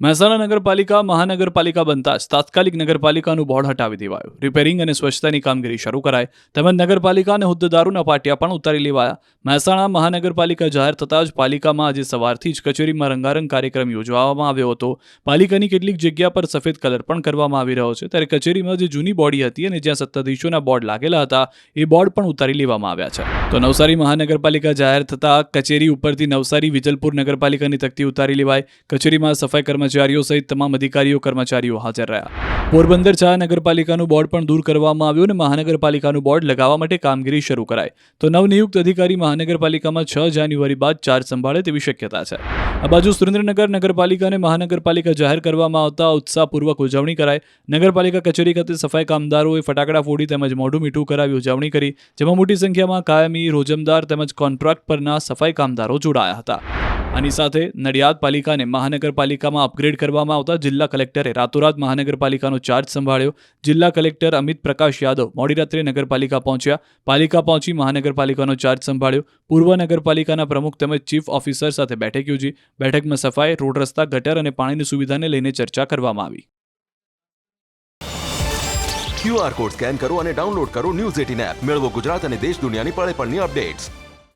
મહેસાણા નગરપાલિકા મહાનગરપાલિકા બનતા જ તાત્કાલિક નગરપાલિકાનું બોર્ડ હટાવી દેવાયું. રિપેરિંગ અને સ્વચ્છતાની કામગીરી શરૂ કરાઈ. તેમજ નગરપાલિકા અને હોદ્દેદારોના પાટિયા પણ ઉતારી લેવાયા. મહેસાણા મહાનગરપાલિકા જાહેર થતાં જ પાલિકામાં આજે સવારથી જ કચેરીમાં રંગારંગ કાર્યક્રમ યોજવામાં આવ્યો હતો. પાલિકાની કેટલીક જગ્યા પર સફેદ કલર પણ કરવામાં આવી રહ્યો છે. ત્યારે કચેરીમાં જે જૂની બોડી હતી અને જ્યાં સત્તાધીશોના બોર્ડ લાગેલા હતા, એ બોર્ડ પણ ઉતારી લેવામાં આવ્યા છે. તો નવસારી મહાનગરપાલિકા જાહેર થતાં કચેરી ઉપરથી નવસારી વિજલપુર નગરપાલિકાની તકતી ઉતારી લેવાય કચેરીમાં સફાઈ કર્મચારીઓ સહિત તમામ અધિકારીઓ, કર્મચારીઓ હાજર રહ્યા. પોરબંદર ચા નગરપાલિકાનું બોર્ડ પણ દૂર કરવામાં આવ્યું અને મહાનગરપાલિકાનું બોર્ડ લગાવવા માટે કામગીરી શરૂ કરાઈ. તો નવનિયુક્ત અધિકારી મહાનગરપાલિકામાં છ જાન્યુઆરી બાદ ચાર્જ સંભાળે તેવી શક્યતા છે. આ બાજુ સુરેન્દ્રનગર નગરપાલિકા અને મહાનગરપાલિકા જાહેર કરવામાં આવતા ઉત્સાહપૂર્વક ઉજવણી કરાઈ. નગરપાલિકા કચેરી ખાતે સફાઈ કામદારોએ ફટાકડા ફોડી તેમજ મોઢું મીઠું કરાવી ઉજવણી કરી, જેમાં મોટી સંખ્યામાં કાયમી રોજમદાર તેમજ કોન્ટ્રાક્ટ પરના સફાઈ કામદારો જોડાયા હતા. આની સાથે નડિયાદ પાલિકાને મહાનગરપાલિકામાં અપગ્રેડ કરવામાં આવતા જિલ્લા કલેક્ટરે રાતોરાત મહાનગરપાલિકાનો ચાર્જ સંભાળ્યો. જિલ્લા કલેક્ટર અમિત પ્રકાશ યાદવ મોડી રાત્રે નગરપાલિકા પહોંચ્યા. પાલિકા પહોંચી મહાનગરપાલિકાનો ચાર્જ સંભાળ્યો. પૂર્વ નગરપાલિકાના પ્રમુખ તેમજ ચીફ ઓફિસર સાથે બેઠક યોજી. બેઠકમાં સફાઈ, રોડ રસ્તા, ગટર અને પાણીની સુવિધાને લઈને ચર્ચા કરવામાં આવી. ક્યુઆર કોડ સ્કેન કરો અને ડાઉનલોડ કરો ન્યૂઝ એટીન એપ. મેળવો ગુજરાત અને દેશ દુનિયાની પળે પળની અપડેટ્સ.